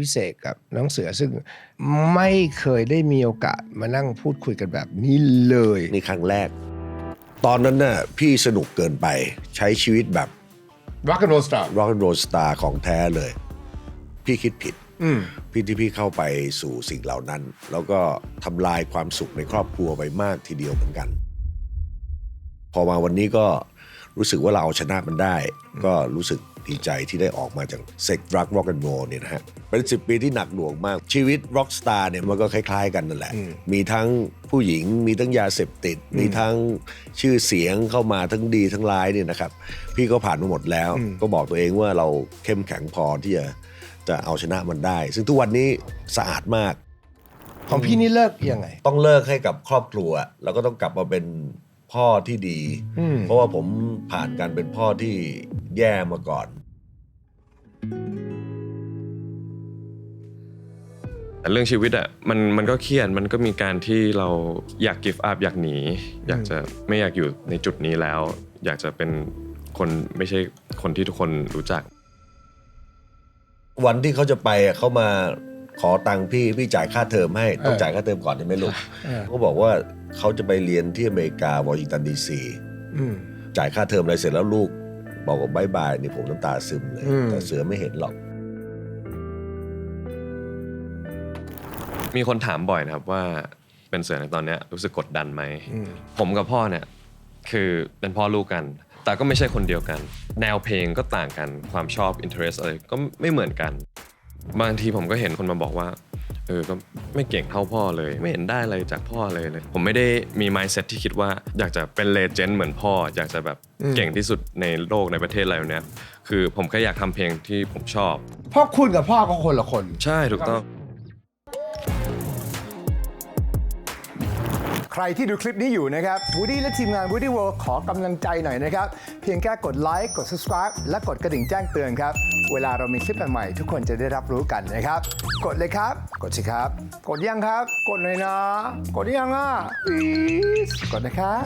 วิเศษกับน้องเสือซึ่งไม่เคยได้มีโอกาสมานั่งพูดคุยกันแบบนี้เลยนี่ครั้งแรก ตอนนั้นน่ะพี่สนุกเกินไปใช้ชีวิตแบบ Rock and Roll Star rock and roll star ของแท้เลย พี่คิดผิดอืมพี่ที่พี่เข้าไปสู่สิ่งเหล่านั้น แล้วก็ทำลายความสุขในครอบครัวไปมากทีเดียวเหมือนกัน พอมาวันนี้ก็รู้สึกว่าเราเอาชนะมันได้ ก็รู้สึก ดีใจที่ได้ออกมาจากเซ็กรักร็อกแอนด์โรเนี่ยนะฮะเป็นสิปีที่หนักหน่วงมากชีวิตร็อกสตาร์เนี่ยมันก็คล้ายๆกันนั่นแหละ มีทั้งผู้หญิงมีทั้งยาเสพติด มีทั้งชื่อเสียงเข้ามาทั้งดีทั้งร้ายเนี่ยนะครับ พี่ก็ผ่านมาหมดแล้ว ก็บอกตัวเองว่าเราเข้มแข็งพอที่จะจะเอาชนะมันได้ ซึ่งทุกวันนี้สะอาดมาก ของพี่นี่เลิกยังไง ต้องเลิกให้กับครอบครัว แล้วก็ต้องกลับมาเป็นพ่อที่ดีอืมเพราะว่าผมผ่านการเป็นพ่อที่ แย่มาก่อน แต่เรื่องชีวิตอะมันมันก็เครียดมันก็มีการที่เราอยาก give up อยากหนี อยากจะไม่อยากอยู่ในจุดนี้แล้ว อยากจะเป็นคนไม่ใช่คนที่ทุกคนรู้จัก วันที่เขาจะไปอะเขามาขอตังค์พี่พี่จ่ายค่าเทอมให้ต้องเออจ่ายค่าเทอมก่อนใช่ไหมลูกเออเขาบอกว่าเขาจะไปเรียนที่อเมริกาวอชิงตันดีซีอืมจ่ายค่าเทอมอะไรเสร็จแล้วลูก บอกว่าบายบายนี่ผมน้ำตาซึมเลยอืมแต่เสือไม่เห็นหรอก มีคนถามบ่อยนะครับว่าเป็นเสือในตอนเนี้ยรู้สึกกดดันไหมอืมผมกับพ่อเนี่ยคือเป็นพ่อลูกกัน แต่ก็ไม่ใช่คนเดียวกัน แนวเพลงก็ต่างกันความชอบ interest อะไรก็ไม่เหมือนกัน บางทีผมก็เห็นคนมาบอกว่า เออก็ไม่เก่งเท่าพ่อเลย ไม่เห็นได้อะไรจากพ่อเลยเลย ผมไม่ได้มี mindset ที่คิดว่าอยากจะเป็นเลเจนด์เหมือนพ่อ อยากจะแบบเก่งที่สุดในโลกในประเทศอะไรแบบเนี้ยคือผมแค่อยากทำเพลงที่ผมชอบพ่อคุณกับพ่อก็คนละคน ใช่ถูกต้อง ใครที่ดูคลิปนี้อยู่นะครับบูดี้และทีมงาน Woody World ขอกำลังใจหน่อยนะครับ เพียงแค่กดไลค์กด subscribe และกดกระดิ่งแจ้งเตือนครับ เวลาเรามีคลิปใหม่ๆทุกคนจะได้รับรู้กันนะครับ กดเลยครับ กดสิครับ กดยังครับ กดเลยนะ กดยังอะ please กดนะครับ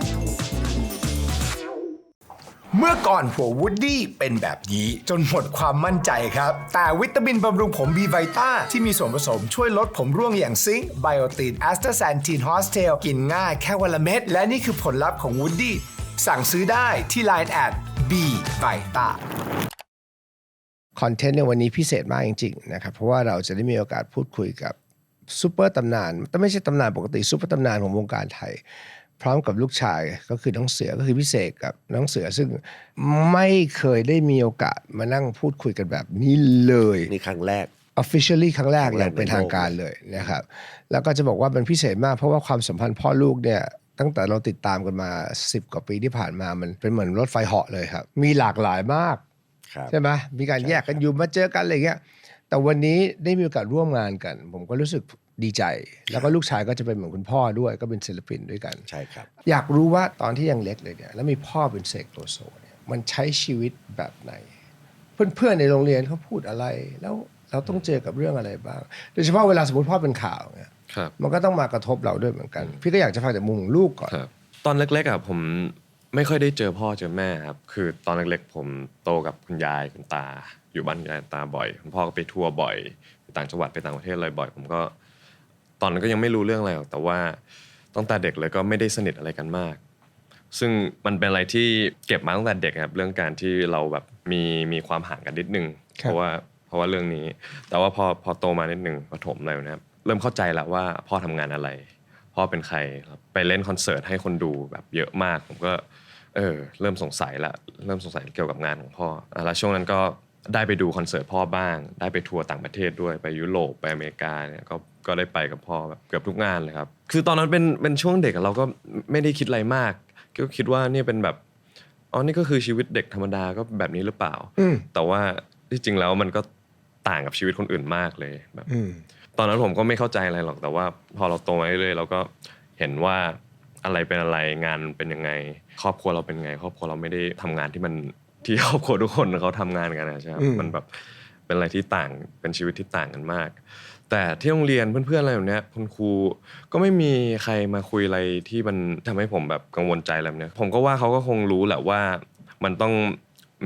เมื่อก่อนหัววูดดี้เป็นแบบนี้ จนหมดความมั่นใจครับ แต่วิตามินบำรุงผมบีไวต้าที่มีส่วนผสมช่วยลดผมร่วงอย่างซิงค์ไบโอตินแอสตาแซนทีนฮอสเทลกินง่ายแค่วันละเม็ด และนี่คือผลลัพธ์ของวูดดี้สั่งซื้อได้ที่ Line แอด b v i t a คอนเทนต์ในวันนี้พิเศษมากจริงๆนะครับ เพราะว่าเราจะได้มีโอกาสพูดคุยกับซูเปอร์ตำนานแต่ไม่ใช่ตำนานปกติซูเปอร์ตำนานของวงการไทย พร้อมกับลูกชายก็คือน้องเสือก็คือพิเศษกับน้องเสือซึ่งไม่เคยได้มีโอกาสมานั่งพูดคุยกันแบบนี้เลยนี่ครั้งแรก officially ครั้งแรกครั้งอแรกย่างเป็นในโลกทางการเลยนะครับ แล้วก็จะบอกว่ามันพิเศษมากเพราะว่าความสัมพันธ์พ่อลูกเนี่ยตั้งแต่เราติดตามกันมา 10 กว่าปีที่ผ่านมามันเป็นเหมือนรถไฟเหาะเลยครับ มีหลากหลายมากครับใช่ไหมมีการแยกกันอยู่มาเจอกันอะไรเงี้ยแต่วันนี้ได้มีโอกาสร่วมงานกัน ผมก็รู้สึก ดีใจ แล้วก็ลูกชายก็จะเป็นเหมือนคุณพ่อด้วยก็เป็นศิลปินด้วยกัน ใช่ครับ อยากรู้ว่าตอนที่ยังเล็กเลยเนี่ยแล้วมีพ่อเป็นเสกโลโซเนี่ยมันใช้ชีวิตแบบไหน เพื่อนๆในโรงเรียนเขาพูดอะไร แล้วเราต้องเจอกับเรื่องอะไรบ้าง โดยเฉพาะเวลาสมมติพ่อเป็นข่าวเนี่ยครับมันก็ต้องมากระทบเราด้วยเหมือนกัน พี่ก็อยากจะฟังจากมุมของลูกก่อนครับตอนเล็กๆอะผมไม่ค่อยได้เจอพ่อเจอแม่ครับ คือตอนเล็กๆ ผมโตกับคุณยายคุณตา อยู่บ้านยายตาบ่อย คุณพ่อก็ไปทัวร์บ่อย ไปต่างจังหวัดไปต่างประเทศอะไรบ่อย ผมก็ ตอนนั้นก็ยังไม่รู้เรื่องอะไรหรอกแต่ว่าตั้งแต่เด็กเลยก็ไม่ได้สนิทอะไรกันมาก ซึ่งมันเป็นอะไรที่เก็บมาตั้งแต่เด็กครับเรื่องการที่เราแบบมีมีความห่างกันนิดนึงครัเพบราะว่าเพราะว่าเรื่องนี้ แต่ว่าพอพอโตมานิดนึงประถมอะไรนะครับเริ่มเข้าใจแล้วว่าพ่อทำงานอะไร พ่อเป็นใครไปเล่นคอนเสิร์ตให้คนดูแบบเยอะมากผมก็เออเริ่มสงสัยละเริ่มสงสัยเกี่ยวกับงานของพ่ออะแล้วช่วงนั้นก็ ได้ไปดูคอนเสิร์ตพ่อบ้าง ได้ไปทัวร์ต่างประเทศด้วยไปยุโรปไปอเมริกาเนี่ยก็ก็ได้ไปกับพ่อแบบเกือบทุกงานเลยครับ คือตอนนั้นเป็นเป็นช่วงเด็กอะเราก็ไม่ได้คิดอะไรมาก ก็คิดว่าเนี่ยเป็นแบบอ๋อนี่ก็คือชีวิตเด็กธรรมดาก็แบบนี้หรือเปล่าอืมแต่ว่าที่จริงแล้วมันก็ต่างกับชีวิตคนอื่นมากเลยแบบอืมตอนนั้นผมก็ไม่เข้าใจอะไรหรอกแต่ว่า พอเราโตมาเรื่อยๆเราก็เห็นว่าอะไรเป็นอะไรงานเป็นยังไง ครอบครัวเราเป็นไง ครอบครัวเราไม่ได้ทำงานที่มัน ที่ครอบครัวทุกคนเขาทำงานกันนะใช่ไหมอืมมันแบบเป็นอะไรที่ต่างเป็นชีวิตที่ต่างกันมาก แต่ที่โรงเรียนเพื่อนๆอะไรแบบเนี้ยคุณครูก็ไม่มีใครมาคุยอะไรที่มันทำให้ผมแบบกังวลใจอะไรแบบเนี้ยผมก็ว่าเขาก็คงรู้แหละว่ามันต้อง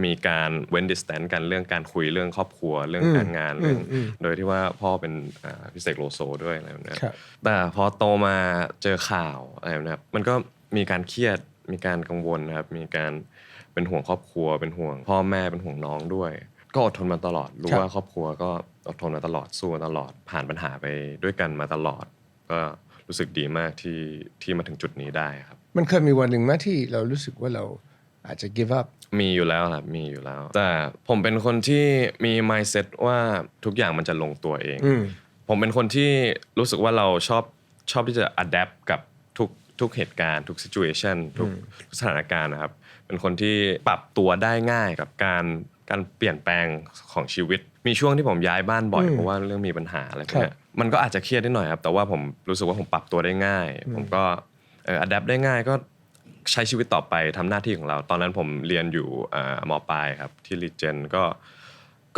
มีการเว้น distance กันเรื่องการคุยเรื่องครอบครัวเรื่องอืมการงานเรื่องอืมโดยที่ว่าพ่อเป็นอ่าพิเศษโลโซด้วยอะไรแบบเนี้ยครับแต่พอโตมาเจอข่าวอะไรแบบเนี้ยมันก็มีการเครียดมีการกังวลนะครับมีการ เป็นห่วงครอบครัว เป็นห่วงพ่อแม่เป็นห่วงน้องด้วย ก็อดทนมาตลอดรู้ครับว่าครอบครัวก็อดทนมาตลอดสู้มาตลอดผ่านปัญหาไปด้วยกันมาตลอด ก็รู้สึกดีมากที่ที่มาถึงจุดนี้ได้ครับ มันเคยมีวันหนึ่งไหมที่เรารู้สึกว่าเราอาจจะ give up มีอยู่แล้วครับมีอยู่แล้ว แต่ผมเป็นคนที่มี mindset ว่าทุกอย่างมันจะลงตัวเองอืมผมเป็นคนที่รู้สึกว่าเราชอบชอบที่จะ adapt กับทุกทุกเหตุการณ์ ทุก situation ทุกสถานการณ์นะครับ เป็นคนที่ปรับตัวได้ง่ายกับการการเปลี่ยนแปลงของชีวิต มีช่วงที่ผมย้ายบ้านบ่อยอืมเพราะว่าเรื่องมีปัญหาอะไรพวครักบเนี้ยมันก็อาจจะเครียดนิดหน่อยครับ แต่ว่าผมรู้สึกว่าผมปรับตัวได้ง่าย ผมก็เอ่อ adapt ได้ง่ายก็ใช้ชีวิตต่อไปทำหน้าที่ของเรา ตอนนั้นผมเรียนอยู่อ่ามปลายครับที่รีเจนก็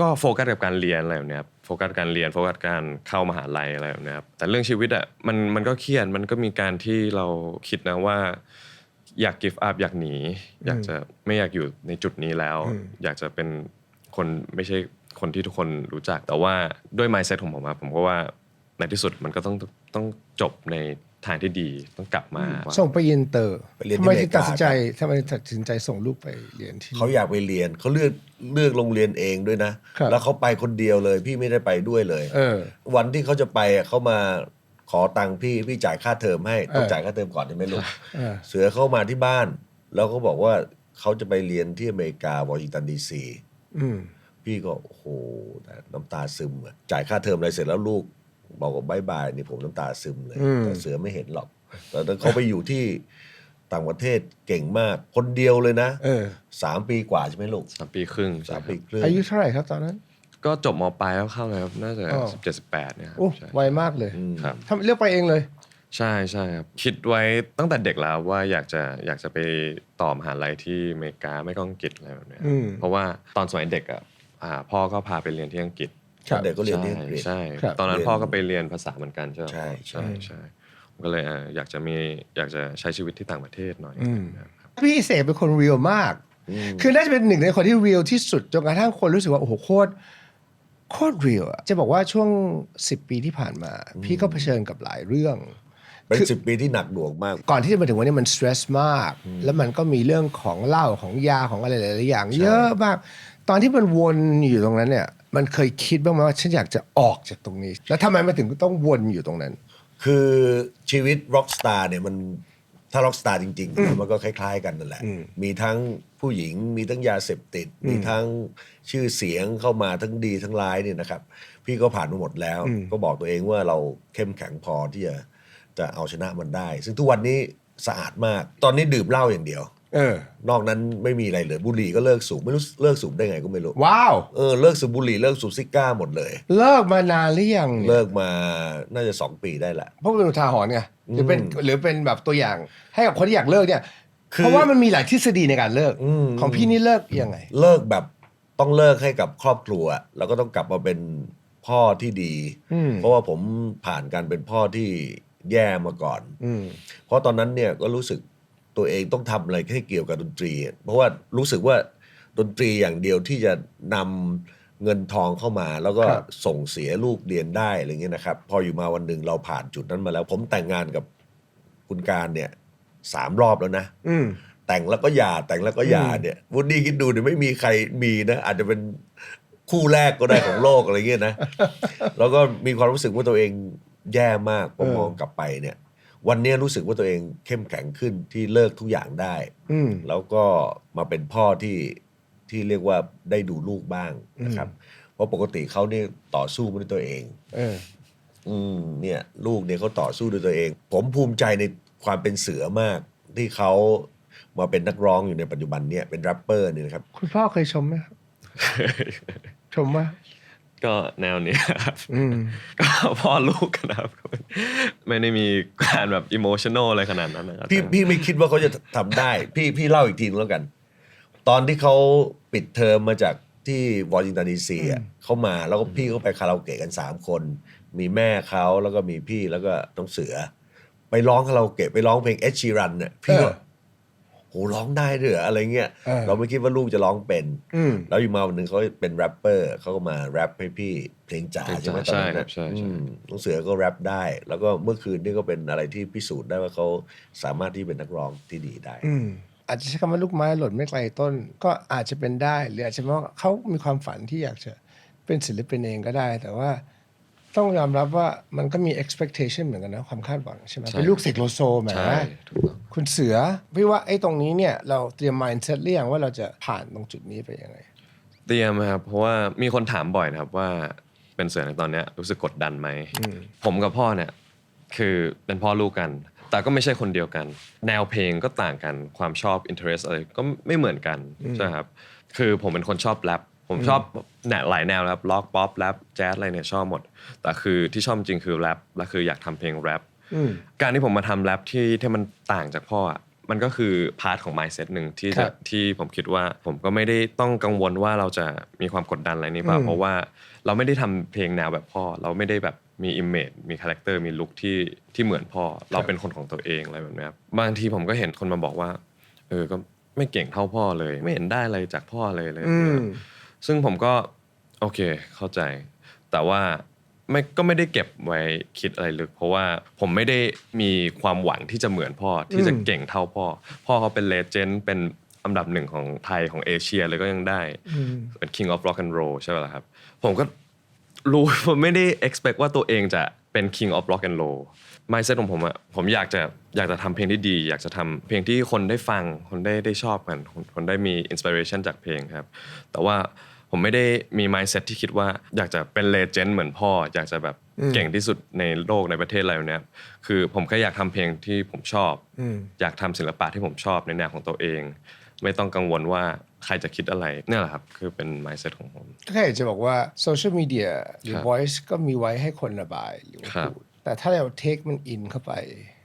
ก็โฟกัสกับการเรียนอะไรแบบเนี้ยครับโฟกัสการเรียนโฟกัสการเข้ามหาลัยอะไรแบบเนี้ยครับแต่เรื่องชีวิตอะมันมันก็เครียดมันก็มีการที่เราคิดนะว่า อยาก give up อยากหนี อยากจะไม่อยากอยู่ในจุดนี้แล้ว อยากจะเป็นคนไม่ใช่คนที่ทุกคนรู้จัก แต่ว่าด้วย mindset ของผมอะผมก็ว่าในที่สุดมันก็ต้องต้องจบในทางที่ดีต้องกลับมา ส่งไปอินเตอร์ไปเรียนที่ทำไมอเมถึริงกาตัดสินใจทำไมตัดสินใจส่งลูกไปเรียนที่เขาอยากไปเรียนเขาเลือกเลือกโรงเรียนเองด้วยนะครับแล้วเขาไปคนเดียวเลย พี่ไม่ได้ไปด้วยเลยเออวันที่เขาจะไปอะเขามา ขอตังค์พี่พี่จ่ายค่าเทอมให้ต้องเออจ่ายค่าเทอมก่อนใช่ไหมลูกเออเสือเข้ามาที่บ้าน แล้วก็บอกว่าเขาจะไปเรียนที่อเมริกาวอชิงตันดีซีอืมพี่ก็โอ้โหน้ำตาซึมอะจ่ายค่าเทอมอะไรเสร็จแล้วลูก บอกว่าบายบายนี่ผมน้ำตาซึมเลยอืมแต่เสือไม่เห็นหรอก แต่ถ้าเขาไปอยู่ที่ต่างประเทศเก่งมากคนเดียวเลยนะเออสามปีกว่าใช่ไหมลูกสามปีครึ่งสามใช่ครับปีครึ่งอายุเท่าไหร่ครับตอนนั้น ก็จบมปลายแล้วเข้าเลยครับน่าจะอ๋อสิบเจ็ดสิบแปดเนี่ยครับโอ้ใช่ไวมากเลยอืม ครับ ทำเลือกไปเองเลย ใช่ใช่ครับคิดไว้ตั้งแต่เด็กแล้วว่าอยากจะอยากจะไปต่อมหาลัยที่อเมริกาไม่ก็อังกฤษอะไรแบบเนี้ยอืม เพราะว่าตอนสมัยเด็กอะอ่าพ่อก็พาไปเรียนที่อังกฤษครับ เด็กก็เรียนที่อังกฤษ ใช่ครับ ตอนนั้นเรียนพ่อก็ไปเรียนภาษาเหมือนกันใช่ไหมใช่ ใช่ใช่ใช่ผมก็เลยเอ่ออยากจะมีอยากจะใช้ชีวิตที่ต่างประเทศหน่อยอืมนะครับพี่เสกเป็นคนเรียลมาก คือน่าจะเป็นหนึ่งในคนที่เรียลที่สุดจนกระทั่งคนรู้สึกว่าโอ้โหโคตร โคตรเรียลอะจะบอกว่าช่วง 10 ปีที่ผ่านมา พี่ก็เผชิญกับหลายเรื่อง เป็นสิบปีที่หนักหน่วงมาก ก่อนที่จะมาถึงวันนี้มันสเตรสมาก แล้วมันก็มีเรื่องของเหล้าของยาของอะไรหลายๆอย่าง เยอะมาก ตอนที่มันวนอยู่ตรงนั้นเนี่ยมันเคยคิดบ้างไหมว่าฉันอยากจะออกจากตรงนี้ แล้วทำไมมันถึงต้องวนอยู่ตรงนั้น คือชีวิตร็อกสตาร์เนี่ยมันถ้าร็อกสตาร์จริงๆ มันก็คล้ายๆ กันนั่นแหละ มีทั้ง ผู้หญิงมีทั้งยาเสพติด มีทั้งชื่อเสียงเข้ามาทั้งดีทั้งร้ายเนี่ยนะครับ พี่ก็ผ่านมาหมดแล้ว ก็บอกตัวเองว่าเราเข้มแข็งพอที่จะจะเอาชนะมันได้ ซึ่งทุกวันนี้สะอาดมาก ตอนนี้ดื่มเหล้าอย่างเดียวเออนอกนั้นไม่มีอะไรเลยบุหรี่ก็เลิกสูบไม่รู้เลิกสูบได้ไงก็ไม่รู้ว้าวเออเลิกสูบบุหรี่เลิกสูบซิก้าหมดเลย เลิกมานานหรือยังเนี่ยเลิกมาน่าจะสองปีได้ละเพราะเป็นอุทาหรณ์ไงหรือเป็นหรือเป็นแบบตัวอย่างให้กับคนที่อยากเลิกเนี่ยคือ เพราะว่ามันมีหลายทฤษฎีในการเลิกอืมของพี่นี่เลิกยังไง เลิกแบบต้องเลิกให้กับครอบครัว แล้วก็ต้องกลับมาเป็นพ่อที่ดีอืมเพราะว่าผมผ่านการเป็นพ่อที่แย่มาก่อนอืมเพราะตอนนั้นเนี่ยก็รู้สึกตัวเองต้องทำอะไรให้เกี่ยวกับดนตรี เพราะว่ารู้สึกว่าดนตรีอย่างเดียวที่จะนำเงินทองเข้ามา แล้วก็ครับส่งเสียลูกเรียนได้อะไรเงี้ยนะครับ พออยู่มาวันหนึ่งเราผ่านจุดนั้นมาแล้ว ผมแต่งงานกับคุณการเนี่ย สามรอบแล้วนะอืมแต่งแล้วก็หย่าแต่งแล้วก็หย่าอืมเนี่ยวุฒิคิดดูเนี่ยไม่มีใครมีนะอาจจะเป็นคู่แรกก็ได้ของโลกอะไรเงี้ยนะแล้วก็มีความรู้สึกว่าตัวเองแย่มากพอมองกลับไปเนี่ย วันเนี้ยรู้สึกว่าตัวเองเข้มแข็งขึ้นที่เลิกทุกอย่างได้อืมแล้วก็มาเป็นพ่อที่ที่เรียกว่าได้ดูลูกบ้างนะครับ เพราะปกติเขาเนี่ยต่อสู้มาด้วยตัวเองเอออืมเนี่ย ลูกเนี่ยเขาต่อสู้ด้วยตัวเอง ผมภูมิใจใน ความเป็นเสือมากที่เขามาเป็นนักร้องอยู่ในปัจจุบันเนี่ยเป็นแรปเปอร์เนี่ยนะครับ คุณพ่อเคยชมไหมครับชมว่าก็แนวเนี้ยครับอืมก็พ่อลูกกันนะครับ ไม่ได้มีการแบบอิโมชันอลอะไรขนาดนั้นนะครับพี่พี่ไม่คิดว่าเขาจะทำได้ พี่พี่เล่าอีกทีนึงแล้วกัน ตอนที่เขาปิดเทอมมาจากที่วอชิงตันดีซีอะเขามาแล้วก็พี่เขาไปคาราโอเกะกันสามคน มีแม่เขาแล้วก็มีพี่แล้วก็น้องเสือ ไปร้องคาราโอเกะไปร้องเพลงเอชชีรันเนี่ยพี่ก็เออโโหร้องได้ด้วยเหรออะไรเงี้ยเออ เราไม่คิดว่าลูกจะร้องเป็น อืม แล้วอยู่มาวันหนึ่งเขาเป็นแรปเปอร์เขาก็มาแรปให้พี่เพลงจ๋าเพลงใช่ไหมจ๋าตอนนั้นใช่ครัน่ะบใช่ใช่ อืมน้องเสือก็แรปได้ แล้วก็เมื่อคืนนี่ก็เป็นอะไรที่พิสูจน์ได้ว่าเขาสามารถที่เป็นนักร้องที่ดีได้ อืมอาจจะใช้คำว่าลูกไม้หล่นไม่ไกลต้น ก็อาจจะเป็นได้ หรืออาจจะเป็นว่าเขามีความฝันที่อยากจะเป็นศิลปินเองก็ได้ แต่ว่า ต้องยอมรับว่ามันก็มี expectation เหมือนกันนะความคาดหวังใช่ไหมใช่ เป็นลูกเสกโลโซแหม ใช่ถูกต้อง คุณเสือพี่ว่าไอ้ตรงนี้เนี่ยเราเตรียม mindset หรือยังว่าเราจะผ่านตรงจุดนี้ไปยังไง เตรียมครับเพราะว่ามีคนถามบ่อยนะครับว่าเป็นเสือในตอนเนี้ยรู้สึกกดดันไหมผมกับพ่อเนี่ยคือเป็นพ่อลูกกัน แต่ก็ไม่ใช่คนเดียวกัน แนวเพลงก็ต่างกันความชอบ interest อะไรก็ไม่เหมือนกันใช่ครับคือผมเป็นคนชอบแรป ผมชอบแนวหลายแนวครับล็อกป๊อปแรปแจ๊สอะไรเนี่ยชอบหมด แต่คือที่ชอบจริงคือแรปและคืออยากทำเพลงแรปอืมการที่ผมมาทำแรปที่ที่มันต่างจากพ่ออะมันก็คือพาร์ทของ mindset หนึ่งที่ครัจะบที่ผมคิดว่าผมก็ไม่ได้ต้องกังวลว่าเราจะมีความกดดันอะไรนี่เปล่าอืมเพราะว่าเราไม่ได้ทำเพลงแนวแบบพ่อ เราไม่ได้แบบมี image มีคาแรคเตอร์มีลุคที่ที่เหมือนพ่อ เราเป็นคนของตัวเองอะไรแบบเนี้ยครับบางทีผมก็เห็นคนมาบอกว่าเออก็ไม่เก่งเท่าพ่อเลย ไม่เห็นได้อะไรจากพ่อเลยเลยอืม ซึ่งผมก็โอเคเข้าใจ แต่ว่าไม่ก็ไม่ได้เก็บไว้คิดอะไรลึก เพราะว่าผมไม่ได้มีความหวังที่จะเหมือนพ่อที่จะเก่งเท่าพ่อ พ่อเขาเป็นเลเจนด์เป็นอันดับหนึ่งของไทยของเอเชียเลยก็ยังได้ เป็น King of Rock and Roll ใช่ไหมล่ะครับ ผมก็รู้ผมไม่ได้ expect ว่าตัวเองจะเป็น King of Rock and Roll mindset ของผมอะผมอยากจะอยากจะทำเพลงที่ดี อยากจะทำเพลงที่คนได้ฟังคนได้ได้ชอบกัน คนคนได้มี inspiration จากเพลงครับ แต่ว่า ผมไม่ได้มี mindset ที่คิดว่าอยากจะเป็นเลเจนด์เหมือนพ่อ อยากจะแบบเก่งที่สุดในโลกในประเทศอะไรแบบเนี้ยคือผมแค่อยากทำเพลงที่ผมชอบ อยากทำศิลปะที่ผมชอบในแนวของตัวเอง ไม่ต้องกังวลว่าใครจะคิดอะไรเนี่ยแหละครับ คือเป็น mindset ของผมก็แค่อยากจะบอกว่าโซเชียลมีเดียหรือครับ voice ก็มีไว้ให้คนระบายหรือว่าครับพูดแต่ถ้าเราเทคมันอินเข้าไป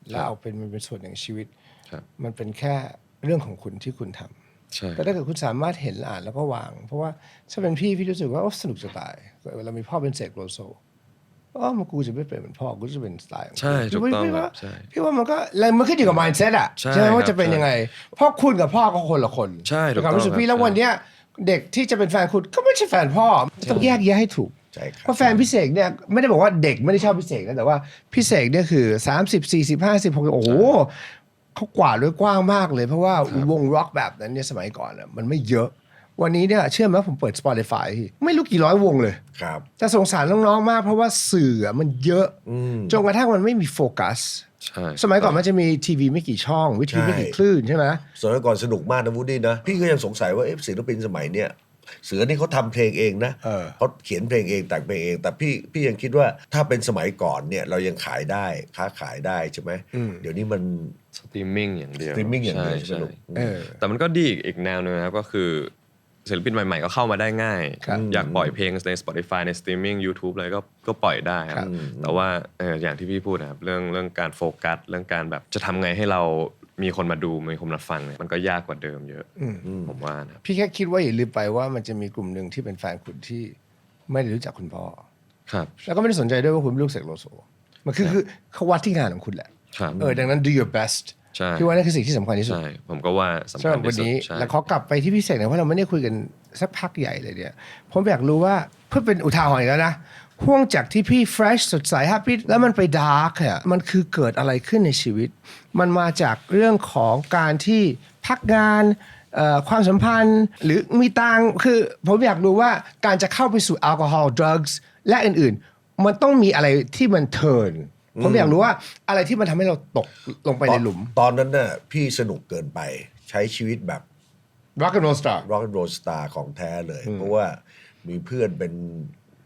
แล้วเอาเป็นมันเป็นส่วนหนึ่งชีวิตครับมันเป็นแค่เรื่องของคุณที่คุณทำ ใช่ แต่ถ้าเกิดคุณสามารถเห็นอ่านแล้วก็วาง เพราะว่าถ้าเป็นพี่พี่รู้สึกว่าโอ้สนุกจะตายเวลามีพ่อเป็นเสกโลโซอ๋อมันกูจะไม่เป็นเหมือนพ่อกูจะเป็นสไตล์ของกูใช่ถูกต้องพี่ครัว่าบใช่พี่ว่ามันก็แล้วมันขึ้นอยู่กับ mindset อะใช่ไหมว่าครับจะเป็นใช่ยังไงเพราะคุณกับพ่อก็คนละคนใช่ถูกในความรู้สึกต้องพี่แล้วครับวันเนี้ยเด็กที่จะเป็นแฟนคุณก็ไม่ใช่แฟนพ่อต้องแยกแยะให้ถูก ใช่ครับเพราะแฟนพี่เสกเนี่ยไม่ได้บอกว่าเด็กไม่ได้ชอบพี่เสกนะแต่ว่าพี่เสกเนี่ยคือ 30 40 50 60โอ้โห เขากวาดด้วยกว้างมากเลย เพราะว่าวงร็อกแบบนั้นเนี่ยสมัยก่อนน่ะมันไม่เยอะ วันนี้เนี่ยเชื่อไหมว่าผมเปิด Spotify ไม่รู้กี่ร้อยวงเลย ครับแต่สงสารน้องๆมากเพราะว่าสื่อมันเยอะจนกระทั่งมันไม่มีโฟกัส ใช่ สมัยก่อนมันจะมีทีวีไม่กี่ช่อง วิทยุใช่ไม่กี่คลื่นใช่ไหม สมัยก่อนสนุกมากนะวูดดี้นะ พี่ก็ยังสงสัยว่าเอ๊ะศิลปินสมัยเนี้ยเสือนี่เขาทำเพลงเองนะเออ เขาเขียนเพลงเองแต่งเพลงเอง แต่พี่พี่ยังคิดว่าถ้าเป็นสมัยก่อนเนี่ยเรายังขายได้ค้าขายได้ใช่ไหมเดี๋ยวนี้มัน สตรีมมิ่งอย่างเดียวสตรีมมิ่งอย่างเดียวใช่ไหมลูกเออ แต่มันก็ดีอีกอีกแนวหนึงนะครับ ก็คือศิลปินใหม่ๆก็เข้ามาได้ง่าย ครับอยากปล่อยเพลงใน Spotify ในสตรีมมิ่ง YouTube อะไรก็ก็ปล่อยได้คครัรับบแต่ว่าเอออย่างที่พี่พูดนะครับเรื่องเรื่องการโฟกัส เรื่องการแบบจะทำไงให้เรามีคนมาดู มีคนมาฟังเนี่ยมันก็ยากกว่าเดิมเยอะ ผมว่านะครับพี่แค่คิดว่าอย่าลืมไปว่ามันจะมีกลุ่มหนึ่งที่เป็นแฟนคุณที่ไม่ได้รู้จักคุณพ่อ ครับ แล้วก็ไม่ได้สนใจด้วยว่าคุณเป็นลูกเสกโลโซ มันคือคือเขาวัดที่งานของคุณแหละ ครับเออดังนั้น do your best ใช่พี่ว่านั่นคือสิ่งที่สำคัญที่สุดใช่ผมก็ว่าสำสำหคัรัญบวันที่สุดนี้ ใช่ แล้วขอกลับไปที่พี่เสกหน่อยเพราะเราไม่ได้คุยกันสักพักใหญ่เลยเนี่ยผมอยากรู้ว่าเพื่อเป็นอุทาหรณ์อีกแล้วนะห่วงจากที่พี่ fresh สดใส happy แล้วมันไป dark อะมันคือเกิดอะไรขึ้นในชีวิต มันมาจากเรื่องของการที่พักงานเอ่อความสัมพันธ์หรือมีตังค์คือผมอยากรู้ว่าการจะเข้าไปสู่แอลกอฮอล์ drugs และอื่นๆ มันต้องมีอะไรที่มันเทิร์น ผมอยากรู้ว่าอะไรที่มันทำให้เราตกลงไปในหลุม ตอนนั้นน่ะพี่สนุกเกินไปใช้ชีวิตแบบ rock and roll star rock and roll star ของแท้เลย เพราะว่ามีเพื่อนเป็น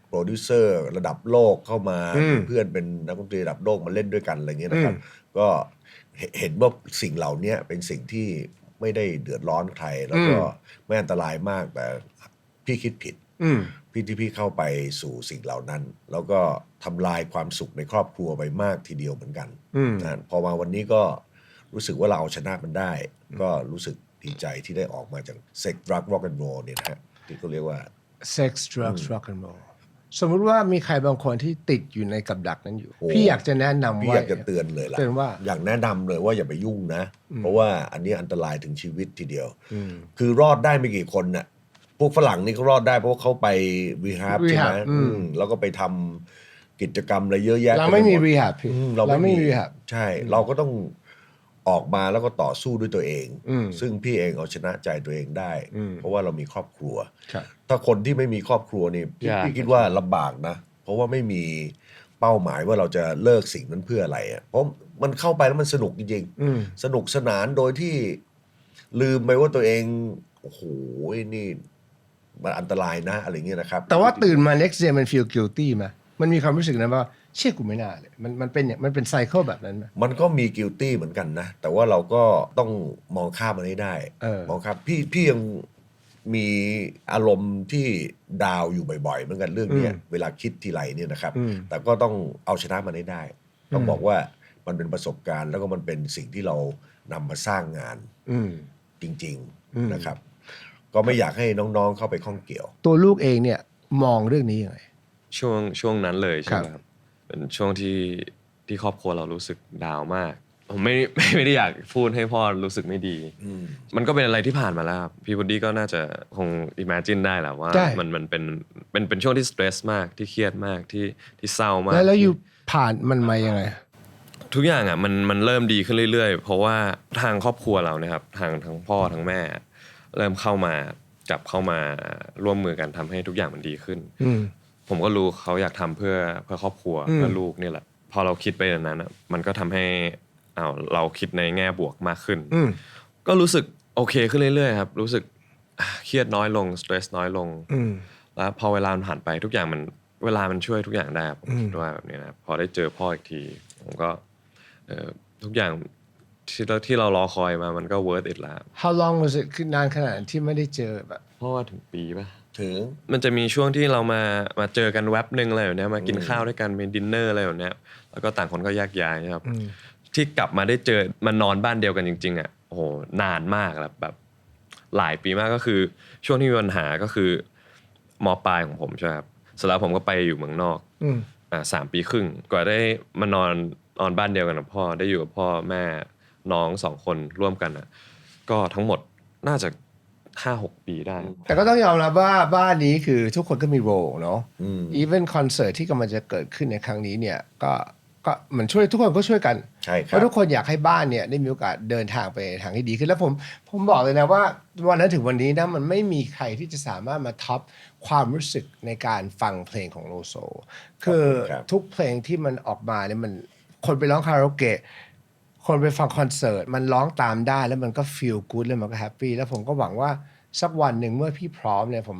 โปรดิวเซอร์ระดับโลกเข้ามามีเพื่อนเป็นนักดนตรีระดับโลกมาเล่นด้วยกันอะไรเงี้ยนะครับ ก็เห็นเห็นว่าสิ่งเหล่านี้เป็นสิ่งที่ไม่ได้เดือดร้อนใคร แล้วก็ไม่อันตรายมากแต่พี่คิดผิดอืม พี่ที่พี่เข้าไปสู่สิ่งเหล่านั้น แล้วก็ทำลายความสุขในครอบครัวไปมากทีเดียวเหมือนกันนะพอมาวันนี้ก็รู้สึกว่าเราเอาชนะมันได้ ก็รู้สึกดีใจที่ได้ออกมาจากเซ็กดรักร็อกแอนด์โรลเนี่ยนะฮะที่เขาเรียกว่า sex drugs rock and roll สมมุติว่ามีใครบางคนที่ติดอยู่ในกับดักนั้นอยู่ โอ้ พี่อยากจะแนะนำพี่ว่า อยากจะเตือนเลยล่ะเตือนว่า อยากแนะนำเลยว่าอย่าไปยุ่งนะ เพราะว่าอันนี้อันตรายถึงชีวิตทีเดียวอืมคือรอดได้ไม่กี่คนน่ะพ วกฝรั่งนี่เขารอดได้เพราะว่าเขาไปรีฮาบใช่ไหม rehab อืม อืมแล้วก็ไปทำกิจกรรมอะไรเยอะแยะเราไม่มีต็ปหด rehab พี่อืมเราไม่มี rehab ใช่ เราก็ต้องออกมาแล้วก็ต่อสู้ด้วยตัวเอง อืมซึ่งพี่เองเอาชนะใจตัวเองได้ อืม เพราะว่าเรามีครอบครัว ครับ ถ้าคนที่ไม่มีครอบครัวนี่พี่ยาก พี่คิดว่าลำบากนะ เพราะว่าไม่มีเป้าหมายว่าเราจะเลิกสิ่งนั้นเพื่ออะไรอะเพราะมันเข้าไปแล้วมันสนุกจริงอืม ๆ สนุกสนานโดยที่ลืมไปว่าตัวเองโอ้โหนี่ มันอันตรายนะอะไรเงี้ยนะครับแต่ว่าตื่นมา next day มัน feel guilty ไหมมันมีความรู้สึกนะว่าเชื่อกูไม่น่าเลยมันมันเป็นอย่างมันเป็นไซเคิลแบบนั้นไหม มันก็มีกิลตี้เหมือนกันนะ แต่ว่าเราก็ต้องมองข้ามมันให้ได้เออ มองครับพี่พี่ยังมีอารมณ์ที่ดาวอยู่บ่อยๆเหมือนกันเรื่องเนี้ยอืมเวลาคิดทีไรเนี่ยนะครับ อืม แต่ก็ต้องเอาชนะมันให้ได้ ต้องอืมบอกว่ามันเป็นประสบการณ์ แล้วก็มันเป็นสิ่งที่เรานำมาสร้างงานอืม จริงอืมๆนะครับ ก็ไม่อยากให้น้องๆเข้าไปข้องเกี่ยว ตัวลูกเองเนี่ยมองเรื่องนี้ยังไง ช่วงช่วงนั้นเลยใช่ไหมครับครับเป็นช่วงที่ที่ครอบครัวเรารู้สึกดาวน์มาก ผมไม่ไม่ไม่ได้อยากพูดให้พ่อรู้สึกไม่ดี อืม มันก็เป็นอะไรที่ผ่านมาแล้วครับพี่พุดดี้ก็น่าจะคงอิมเมจินได้แหละว่าได้มันมันเป็นเป็นเป็นช่วงที่สเตรสมากที่เครียดมากที่ที่เศร้ามาก แล้วแล้วอยู่ผ่านมันมายังไง ทุกอย่างอะมันมันเริ่มดีขึ้นเรื่อยๆ เพราะว่าทางครอบครัวเราเนี่ยครับทางทั้งพ่อทั้งแม่ เริ่มเข้ามากลับเข้ามาร่วมมือกันทำให้ทุกอย่างมันดีขึ้นอืมผมก็รู้เขาอยากทำเพื่อเพื่อครอบครัวอืมเพื่อลูกนี่แหละ พอเราคิดไปอย่างนั้นอะมันก็ทำให้เอาวเราคิดในแง่บวกมากขึ้นอืมก็รู้สึกโอเคขึ้นเรื่อยๆครับ รู้สึกอะเครียดน้อยลงสเตรสน้อยลงอืมแล้วพอเวลามันผ่านไปทุกอย่างมันเวลามันช่วยทุกอย่างได้ครับผมอืมคิดว่าแบบนี้นะครับพอได้เจอพ่ออีกที ผมก็เอ่อทุกอย่าง ที่เราที่เรารอคอยมามันก็ worth it แล้ว how long was it คือนานขนาดที่ไม่ได้เจอแบบ เพราะว่าถึงปีป่ะ ถึง มันจะมีช่วงที่เรามามาเจอกันแว็บหนึ่งอะไรแบบเนี้ยมากินข้าวด้วยกันมีดินเนอร์อะไรแบบเนี้ยแล้วก็ต่างคนก็แยกย้ายนะครับอืมที่กลับมาได้เจอมานอนบ้านเดียวกันจริง ๆอะโอ้โหนานมากแล้วแบบหลายปีมากก็คือ ช่วงที่มีปัญหาก็คือมปลายของผมใช่ไหมครับเสร็จแล้วผมก็ไปอยู่เมืองนอกอืม อ่าสามปีครึ่งกว่าได้มานอนนอนบ้านเดียวกันกับพ่อได้อยู่กับพ่อแม่ น้องสองคนร่วมกันอะก็ทั้งหมดน่าจะห้าหกปีได้ แต่ก็ต้องยอมรับว่าบ้านนี้คือทุกคนก็มีโรเนาะอืมอีเวนต์คอนเสิร์ตที่กำลังจะเกิดขึ้นในครั้งนี้เนี่ยก็ก็เหมือนช่วยทุกคนก็ช่วยกันใช่คเพรับราะทุกคนอยากให้บ้านเนี่ยได้มีโอกาสเดินทางไปในทางที่ดีขึ้นแล้วผมผมบอกเลยนะว่าวันนั้นถึงวันนี้นะมันไม่มีใครที่จะสามารถมาท็อปความรู้สึกในการฟังเพลงของโลโซคือครับทุกเพลงที่มันออกมาเนี่ยมันคนไปร้องคาราโอเกะ คนไปฟังคอนเสิร์ตมันร้องตามได้แล้วมันก็ฟีลกู๊ดแล้วมันก็แฮปปี้แล้วผมก็หวังว่าสักวันหนึ่งเมื่อพี่พร้อมเนี่ยผม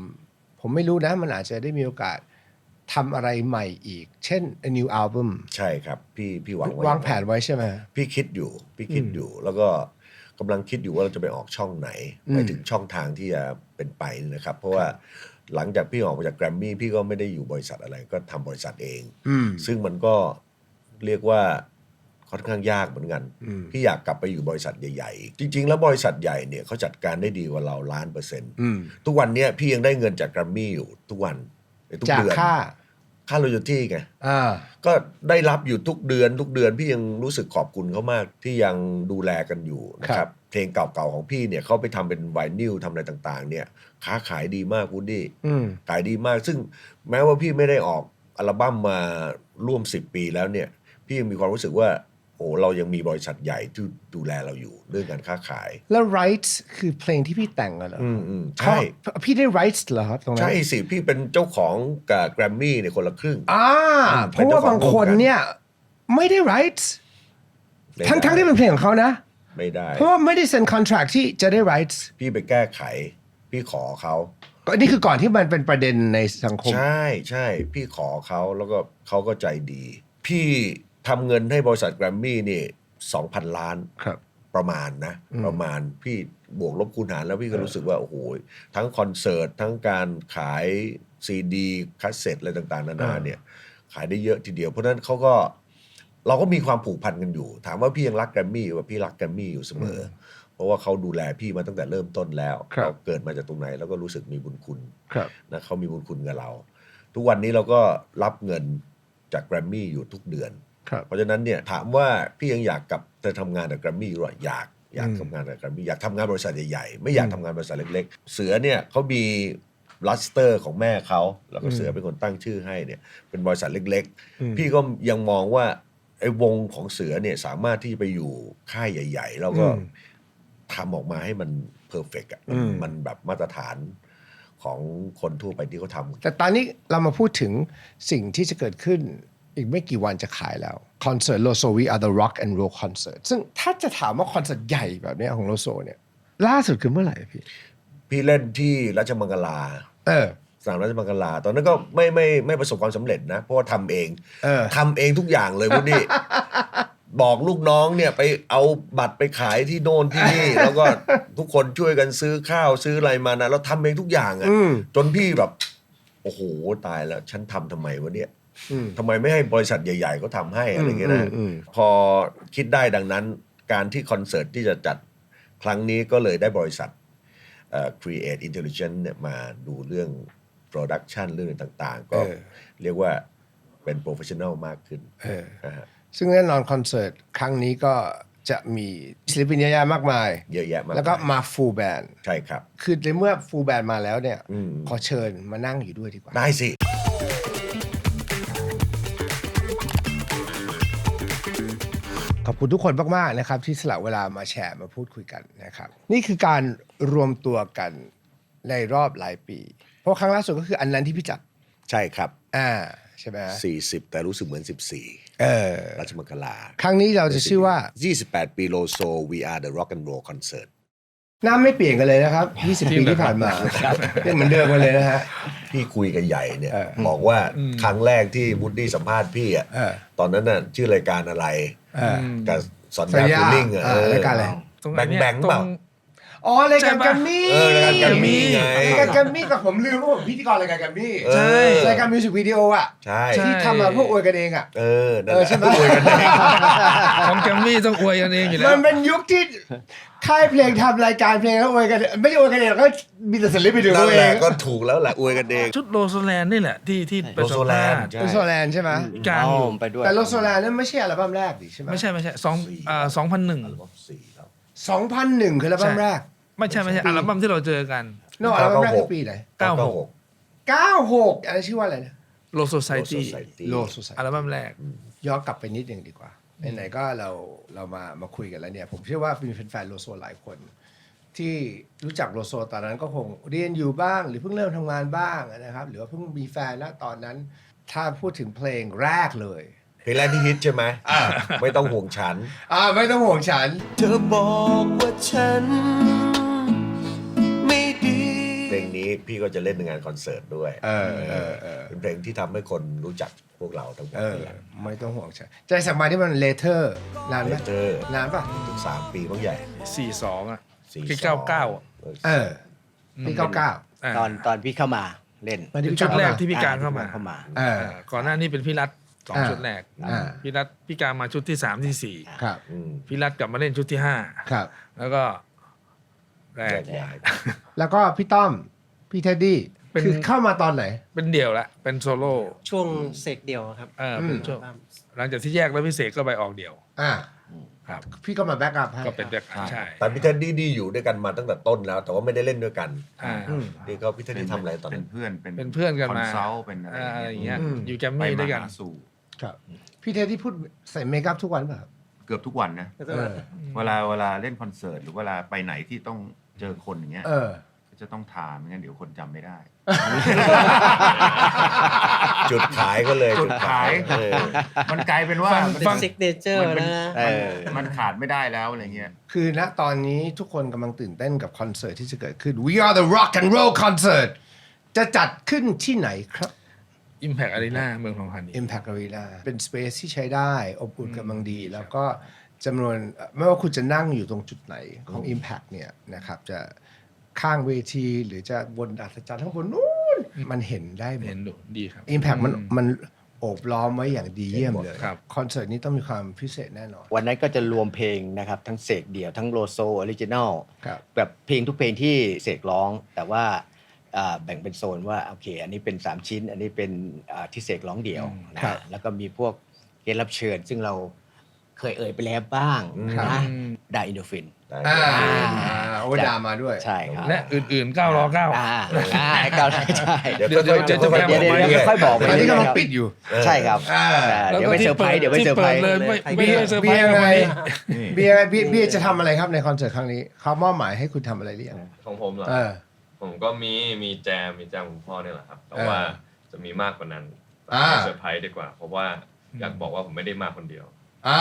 ผมไม่รู้นะมันอาจจะได้มีโอกาสทำอะไรใหม่อีก เช่น a new album ใช่ครับ พี่พี่หวังไวางแผนไว้ใช่ไหมพี่คิดอยู่ พี่คิดอยู่แล้วก็กำลังคิดอยู่ว่าเราจะไปออกช่องไหนอืมไปถึงช่องทางที่จะเป็นไปนะครับ เพราะว่าหลังจากพี่ออกมาจากแกรมมี่พี่ก็ไม่ได้อยู่บริษัทอะไรก็ทำบริษัทเองอืมซึ่งมันก็เรียกว่า ค่อนข้างยากเหมือนกันอืมพี่อยากกลับไปอยู่บริษัทใหญ่ๆ จริง ๆ แล้วบริษัทใหญ่เนี่ยเขาจัดการได้ดีกว่าเราล้านเปอร์เซ็นต์อืมทุกวันเนี้ยพี่ยังได้เงินจากแกรมมี่อยู่ทุกวันทุกจากเดือนค่าค่าโรยตี้ไงอ่าก็ได้รับอยู่ทุกเดือน ทุกเดือนพี่ยังรู้สึกขอบคุณเขามากที่ยังดูแลกันอยู่นะคครัรับบเพลงเก่าๆของพี่เนี่ยเขาไปทำเป็นไวนิลทำอะไรต่างๆ เนี่ยค้าขายดีมากวูดดี้อืมขายดีมาก ซึ่งแม้ว่าพี่ไม่ได้ออกอัลบั้มมาร่วม10ปีแล้วเนี่ย พี่ยังมีความรู้สึกว่า โอ้เรายังมีบริษัทใหญ่ที่ดูแลเราอยู่เรื่องการค้าขาย แล้ว rights คือเพลงที่พี่แต่งอะเหรออืมอืมเขาใช่ พี่ได้ rights เหรอครับตรงนั้น ใช่สิ พี่เป็นเจ้าของกับแกรมมี่ในยคนละครึ่ง อ่าอืมเพราะว่าบางคนเนี่ยไม่ได้ rights ไม่ทั้งได้ทั้งที่เป็นเพลงของเขานะ ไม่ได้ เพราะว่าไม่ได้เซ็น contract ที่จะได้ rights พี่ไปแก้ไข พี่ขอเขา ก็นี่คือก่อนที่มันเป็นประเด็นในสังคม ใช่ใช่ พี่ขอเขาแล้วก็เขาก็ใจดี พี่ ทำเงินให้บริษัทแกรมมี่นี่สองพันล้านครับ ประมาณนะ อืม ประมาณพี่บวกลบคูณหารแล้วพี่ก็รู้สึกว่า โอ้โห ทั้งคอนเสิร์ต ทั้งการขายซีดีคัสเซ็ตอะไรต่าง ๆ นานาเนี่ย ขายได้เยอะทีเดียว เพราะฉะนั้นเขาก็เราก็มีความผูกพันกันอยู่ ถามว่าพี่ยังรักแกรมมี่ว่าพี่รักแกรมมี่อยู่เสมออเพราะว่าเขาดูแลพี่มาตั้งแต่เริ่มต้นแล้วครับ เราเกิดมาจากตรงไหนแล้วก็รู้สึกมีบุญคุณ ครับ นะเขามีบุญคุณกับเรา ทุกวันนี้เราก็รับเงินจากแกรมมี่อยู่ทุกเดือนครับ เพราะฉะนั้นเนี่ยถามว่าพี่ยังอยากกลับไปทำงานกับแกรมมี่หรือเปล่าอยากอยากอืมทำงานกับแกรมมี่อยากทำงานบริษัทใหญ่ๆไม่อยากทำงานบริษัทเล็ก ๆ เสือเนี่ยเขามีลัสเตอร์ของแม่เขาแล้วก็เสือเป็นคนตั้งชื่อให้เนี่ยเป็นบริษัทเล็ก ๆ พี่ก็ยังมองว่าไอ้วงของเสือเนี่ยสามารถที่จะไปอยู่ค่ายใหญ่ ๆ แล้วก็อืมทำออกมาให้มันเพอร์เฟกต์อะอืมมันแบบมาตรฐานของคนทั่วไปที่เขาทำแต่ตอนนี้เรามาพูดถึงสิ่งที่จะเกิดขึ้น อีกไม่กี่วันจะขายแล้วคอนเสิร์ตโลโซวี are the rock and roll concert ซึ่งถ้าจะถามว่าคอนเสิร์ตใหญ่แบบเนี้ยของโลโซเนี่ย ล่าสุดคือเมื่อไหร่พี่ พี่เล่นที่ราชมังคลาเออ สนามราชมังคลา ตอนนั้นก็ไม่ไม่ไม่ประสบความสำเร็จนะ เพราะว่าทำเองเออ ทำเองทุกอย่างเลยพวกนี้บอกลูกน้องเนี่ยไปเอาบัตรไปขายที่โน่นที่นี่ แล้วก็ทุกคนช่วยกันซื้อข้าวซื้ออะไรมานะเราทำเองทุกอย่างอะอืม จนพี่แบบ โอ้โหตายแล้ว ฉันทำทำไมวะเนี่ยอืม ทำไมไม่ให้บริษัทใหญ่ ๆ ก็ทำให้อะไรอย่างเงี้ยอืนะมอืมพอคิดได้ดังนั้นการที่คอนเสิร์ตที่จะจัดครั้งนี้ก็เลยได้บริษัทเอ่อ Create Intelligence เนี่ยมาดูเรื่อง Production เรื่องต่างๆ ก็เออเรียกว่าเป็น Professional มากขึ้นเออนะฮะซึ่งแน่นอนคอนเสิร์ตครั้งนี้ก็จะมีศิลปินเยอะแยะมากมาย เยอะแยะมากแล้วก็มายมาฟูลแบนใช่ครับ คือในเมื่อฟูลแบนมาแล้วเนี่ยอืมขอเชิญมานั่งอยู่ด้วยดีกว่า ได้สิ ขอบคุณทุกคนมากๆนะครับ ที่สละเวลามาแชร์มาพูดคุยกันนะครับ นี่คือการรวมตัวกันในรอบหลายปี เพราะครั้งล่าสุดก็คืออันนั้นที่พี่จัดใช่ครับ อ่าใช่ไหม40 แต่รู้สึกเหมือน 14 เออ ราชมังคลาครั้งนี้เราจะชื่อว่า 28 ปีโลโซ We Are the Rock and Roll Concert หน้าไม่เปลี่ยนกันเลยนะครับ 20 ปีที่ผ่านมายังเหมือนเดิมกันเลยนะฮะ พี่คุยกับใหญ่เนี่ยเออบอกว่าครั้งแรกที่วูดดี้สัมภาษณ์พี่อะเออตอนนั้นน่ะชื่อรายการอะไรเออกับสอนสัญยาญาคูลิ่งอะอ่าเออรายการอะไรตรงไหแบนงเนี่ยแบงตรเปล่าง อ๋อรายการใช่ปะแกัมมี่เออรายการแกรมมี่ไง รายการแกัมมี่แต่ผมลืมว่าผมพิธีกรรายการแกัมมี่เออ ใช่ รายการมิวสิกวิดีโออะใช่ใช่ที่ทำมาพวกอวยกันเองอะ เออนั่นเอแหอละใช่ไหม คุยกันเองของแกรมมี่ต้องอวยกันเองอยู่แล้วมันเป็นยุคที่ค่ายเพลงทำรายการเพลงแล้วอวยกัน ไม่ใช่อวยกันเองหรอกก็มีแต่ศิลปินอยู่นั่ตันวแหเอละงก็ถูกแล้วแหละอวยกันเองชุดโลโซแลนด์นี่แหละที่ที่ไปสัมโลโซแลภานด์ษณ์ใช่เป็นโซแลนด์ใช่ไหมกลางอ๋ออยู่ผมไปด้วยแต่โลโซแลนด์นั่นไม่ใช่อัลบั้มแรกดิใช่ไหมไม่ใช่ไม่ใช่สองอ่าสองพันหนึ่งสี่แล้วสองพันหนึ่งคืออัลบั้มแรก ไม่ใช่ไม่ใช่อัลบั้มที่เราเจอกันโนอัลบั้มแรกคือปีไหนเก้าหกเก้าหกอันนั้นชื่อว่าอะไรนะโลโซไซตี้ Society โลสุสัยอัลบั้มแรกย้อนกลับไปนิดหนึ่งดีกว่าไหนๆก็เราเรามามาคุยกันแล้วเนี่ย ผมเชื่อว่ามีแฟนๆโลโซหลายคน ที่รู้จักโลโซตอนนั้นก็คงเรียนอยู่บ้าง หรือเพิ่งเริ่มทำงานบ้างนะครับ หรือว่าเพิ่งมีแฟนแล้วตอนนั้น ถ้าพูดถึงเพลงแรกเลยเพลงแรกที่ฮิตใช่ไหมไม่ต้องห่วงฉัน อ่าไม่ต้องห่วงฉัน เธอบอกว่าฉัน พลงนี้พี่ก็จะเล่นในงานคอนเสิร์ตด้วยเออเออเออ เป็นเพลงที่ทำให้คนรู้จักพวกเราทั้งหมดเออ นี่แหละไม่ต้องห่วงฉันใจสัมมาที่มันเลเทอร์นานไหมเจอนานป่ะ ถึงสามปีบ้างใหญ่สี่สองอะสี่ที่สเก้าองเก้าอะเออปีเก้าเก้า อ่าตอนตอนพี่เข้ามาเล่นมาที่ เป็นพี่ชุดแรกเข้ามาที่พี่การเข้ามาอ่เข้ามาเออ อ่าก่อนหน้านี้เป็นพี่รัฐสองอ่า ชุดแรกอ่าพี่รัฐพี่การมาชุดที่สามที่สี่ครับอืมพี่รัฐกลับมาเล่นชุดที่ห้าครับ แล้วก็แรแยกกย้าย แล้วก็พี่ต้อม พี่เท็ดดี้เป็น คือเข้ามาตอนไหน เป็นเดี่ยวละ เป็นโซโล่ช่วงเสกเดียวครับเออเป็นอืมช่วงหลังจากที่แยกแล้วพี่เสกก็ไปออกเดี่ยว อ่าครับ พี่ก็มาแบ็กอัพให้ก็เป็นแบ็คใช่แต่พี่เท็ดดี้ดีอยู่ด้วยกันมาตั้งแต่ต้นแล้ว แต่ว่าไม่ได้เล่นด้วยกันอ่าอืม นี่ก็พี่เท็ดดี้ทำอะไรตอนเป็นั้น นเพื่อนเป็นเป็นเพื่อนกันมาคอนซัลท์เป็นอะไรอ่าอะไรอย่างเงี้ยอืม อยู่แกรมไปมี่ด้มาวยกันหาสู่ครับ พี่เท็ดดี้พูดใส่เมคอัพทุกวันเปล่ะครับเกือบทุกวันนะ เออเวลาเวลาเล่นคอนเสิร์ตหรือเวลาไปไหนที่ต้องเจอคนอย่างเงี้ย เออก็ จะต้องทาไม่งั้นเดี๋ยวคนจำไม่ได้ จุดขายก็เลยจุดขาย เออ มันกลายเป็นว่าฟังมันเป็น ซิกเนเจอร์มันเป็นนะเออ มันขาดไม่ได้แล้วอะไรเงี้ย คือณตอนนี้ทุกคนกำลังตื่นเต้นกับคอนเสิร์ตที่จะเกิดขึ้น We are the rock and roll concert จะจัดขึ้นที่ไหนครับ อิมแพกอารีนาเมืองทองธานี Impact Arena เป็นสเปซที่ใช้ได้ อบอุ่นกำลังดี แล้วก็จำนวนเอ่อไม่ว่าคุณจะนั่งอยู่ตรงจุดไหนของ Impact เนี่ยนะครับจะ ข้างเวที หรือจะบนอัศจรรย์ข้างบนนู้นมันเห็นได้หมเห็ดนดูดีครับ Impact มันมันโอบล้อมไว้อย่างดีเยี่ยมเลยครับ คอนเสิร์ตนี้ต้องมีความพิเศษแน่นอน วันนั้นก็จะรวมเพลงนะครับ ทั้งเสกเดี่ยวทั้งโลโซออริจินอลครับ แบบเพลงทุกเพลงที่เสกร้อง แต่ว่าอ่าแบ่งเป็นโซนว่าโอเค อันนี้เป็น 3 ชิ้น อันนี้เป็นอ่าที่เสกร้องเดี่ยวนะครับแล้วก็มีพวกเกณฑ์รับเชิญ ซึ่งเราเคยเอ่ยไปแล้วบ้างครันะบไดอินโดฟิน อ่าอ่าโอดามาด้วยใช่ครับและอื่นๆ9รอ9อ่าอ่าเก้าใช่เดี๋ยวเดี๋ยวเดี๋ยวค่อยๆเดี๋ยวจะค่อยๆเดี๋ยวบอกเดี๋ยวไปเดี๋ยวค่อยๆบอกไปตอนนี้กำลังเรื่ยๆปิดอยู่ใช่ครับอ่าอ่าเดี๋ยวไปเซอร์ไพรส์เดี๋ยวไปเซอร์ไพรส์ที่ปิดเลยไม่ไม่เบียไม่ร์เซอร์ไพรเบียส์ร์วันไงนี้เบียร์พี่พี่จะทำอะไรครับในคอนเสิร์ตครั้งนี้เขามอบหมายให้คุณทำอะไรหรือยังของผมเหรอเออผมก็มีมีแจมมีแจมของพ่อเนี่ยแหละครับแต่เออว่าจะมีมากกว่านั้นอ่าเซอร์ไพรส์ดีกว่า เพราะว่าอยากบอกว่าผมไม่ได้มาคนเดียว อ้า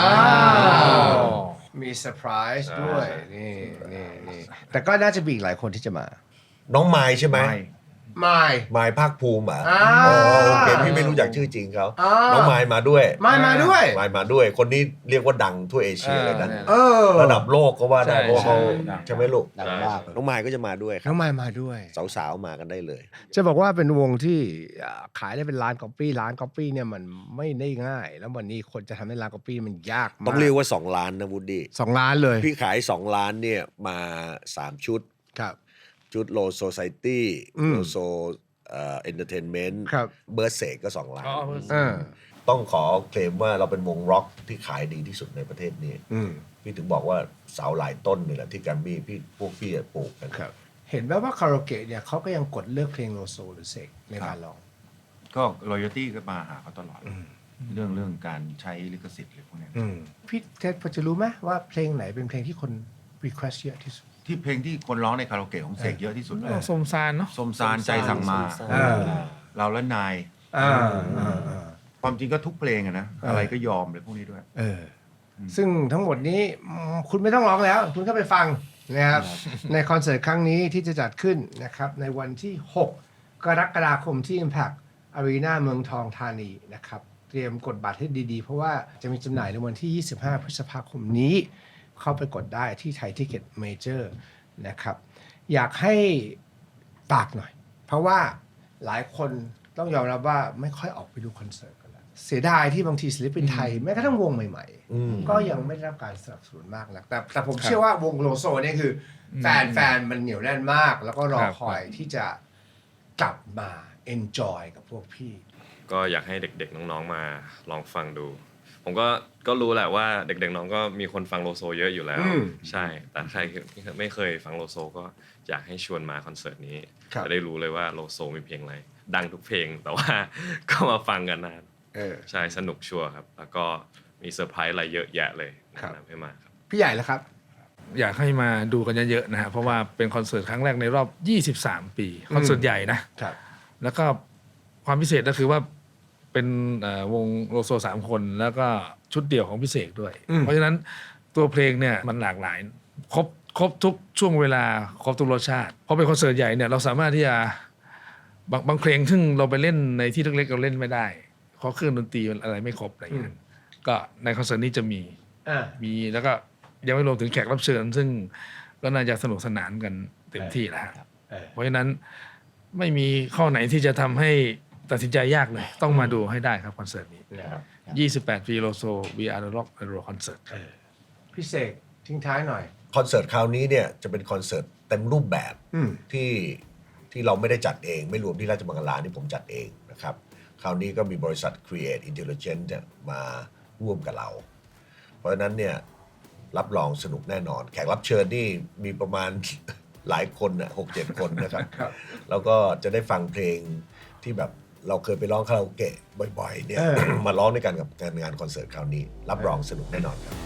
อ๋อวมีเซอร์ไพรส์ด้วยใช่นี่นี่นี่แต่ก็น่าจะมีอีกหลายคนที่จะมา น้องไม้ใช่ไหม ไม่ ไม่ไม้ภาคภูมิเหรอะอ่าอ๋อโอเคพี่ไม่รู้จักชื่อจริงเขาอ่าน้องไม้มาด้วยไม่มาด้วยไม้มาด้วย คนนี้เรียกว่าดังทั่วเอเชียเลยนะเออระดับโลกก็ว่าได้ใช่เพราะว่าเขาใช่ ใช่ไหมลูกดังมาก น้องไม้ก็จะมาด้วยคน้รัอบงไม้มาด้วย สาวๆมากันได้เลย จะบอกว่าเป็นวงที่อ่าขายได้เป็นล้านก๊อปปี้ล้านก๊อปปี้เนี่ยมันไม่ได้ง่าย แล้ววันนี้คนจะทำให้ล้านก๊อปปี้มันยากมากต้องเรียกว่า 2 ล้านนะวูดดี้สองล้านเลยพี่ขาย 2 ล้านเนี่ยมา 3 ชุด ครับ ชุดโลโซไซตี้อืมโลโซเอ็นเตอร์เทนเมนต์ครับเบิร์ดเสกก็2ล้านอ๋อ Bird เออต้องขอเคลมว่าเราเป็นวงร็อกที่ขายดีที่สุดในประเทศนี้อืมพี่ถึงบอกว่าเสาหลายต้นนี่แหละที่แกรมมี่พี่พวกพี่ปลูกกันครับเห็นไหมว่าคาราโอเกะเนี่ยเขาก็ยังกดเลือกเพลงโลโซหรือเซกในการร้อง ก็รอยัลตี้ก็มาหาเขาตลอด เรื่องเรื่องการใช้ลิขสิทธิ์อะไรพวกเนี้ยอืมพี่เทดพอจะรู้ไหมว่าเพลงไหนเป็นเพลงที่คน request เยอะที่สุด ที่เพลงที่คนร้องในคาราโอเกะของเสกเยอะที่สุดเลยสมซานเนาะสมซานใจสั่งมาสมเอซานอเราและนายอ่าอ่าอ่าความจริงก็ทุกเพลงอะนะเออออะไรก็ยอมเลยพวกนี้ด้วยเอออ ซึ่งทั้งหมดนี้อืมคุณไม่ต้องร้องแล้ว คุณก็ไปฟังนะครับในคอนเสิร์ตครั้งนี้ที่จะจัดขึ้นนะครับในวันที่ 6 กรกฎาคมที่ Impact Arena เมืองทองธานีนะครับ เตรียมกดบัตรให้ดีๆ เพราะว่าจะมีจำหน่ายในวันที่ 25 พฤษภาคมนี้ เข้าไปกดได้ที่ไทยทิเก็ตเมเจอร์นะครับ อยากให้ปากหน่อย เพราะว่าหลายคนต้องยอมรับว่าไม่ค่อยออกไปดูคอนเสิร์ตกันแล้วเสียดายที่บางทีศิลปินไทยแม้กระทั่งวงใหม่อืมๆก็ยังไม่ได้รับการสนับสนุนมากนักแต่แต่ผมเชื่อว่าวงโลโซเนี่ยคืออแฟนแฟนมันเหนียวแน่นมาก แล้วก็รอครับคอยที่จะกลับมา enjoy กับพวกพี่ ก็อยากให้เด็กๆน้องๆมาลองฟังดู ผมก็ ก็รู้แหละว่าเด็กๆน้องก็มีคนฟังโลโซเยอะอยู่แล้วอืมใช่ แต่ใครที่ไม่เคยฟังโลโซก็อยากให้ชวนมาคอนเสิร์ตนี้ครับจะได้รู้เลยว่าโลโซมีเพลงอะไรดังทุกเพลงแต่ว่าก็มาฟังกันนะเออใช่สนุกชัวร์ครับ แล้วก็มีเซอร์ไพรส์อะไรเยอะแยะเลยครับแนะนำให้มาครับพี่ใหญ่แล้วครับ อยากให้มาดูกันเยอะๆนะฮะเพราะว่าเป็นคอนเสิร์ตครั้งแรกในรอบ 23 ปีคอนเสิร์ตใหญ่นะครับแล้วก็ความพิเศษก็คือว่าเป็นเอ่อวงโลโซสามคนแล้วก็ ชุดเดี่ยวของพิเศษด้วยอืมเพราะฉะนั้นตัวเพลงเนี่ยมันหลากหลาย ครบครบทุกช่วงเวลา ครบทุกรสชาติพอเป็นคอนเสิร์ตใหญ่เนี่ยเราสามารถที่จะบางบางเพลงซึ่งเราไปเล่นในที่เล็กๆเราเล่นไม่ได้เพราะเครื่องดนตรีมันอะไรไม่ครบอะไรอย่างเงี้ยก็ในคอนเสิร์ตนี้จะมีอ่ามีแล้วก็ยังไม่รวมถึงแขกรับเชิญ ซึ่งก็น่าจะสนุกสนานกันเต็มที่แล้วฮะเออเพราะฉะนั้นไม่มีข้อไหนที่จะทำให้ ตัดสินใจยากเลยต้องมาดูให้ได้ครับคอนเสิร์ตนี้ นะครับ28 ปีโลโซ We Are the Rock and Roll Concert พี่เสกทิ้งท้ายหน่อย คอนเสิร์ตคราวนี้เนี่ยจะเป็นคอนเสิร์ตเต็มรูปแบบอืม ที่ที่เราไม่ได้จัดเอง ไม่รวมที่ราชมังคลาที่ผมจัดเองนะครับ คราวนี้ก็มีบริษัท Create Intelligence เนี่ยมาร่วมกับเรา เพราะฉะนั้นเนี่ยรับรองสนุกแน่นอน แขกรับเชิญนี่มีประมาณ หลายคนนะหกเจ็ดคนนะครับครับแล้วก็จะได้ฟังเพลงที่แบบ เราเคยไปร้องคาราโอเกะบ่อยๆเนี่ยเออมาร้องด้วยกันกับงานงานคอนเสิร์ตคราวนี้ รับรองสนุกแน่นอนครับ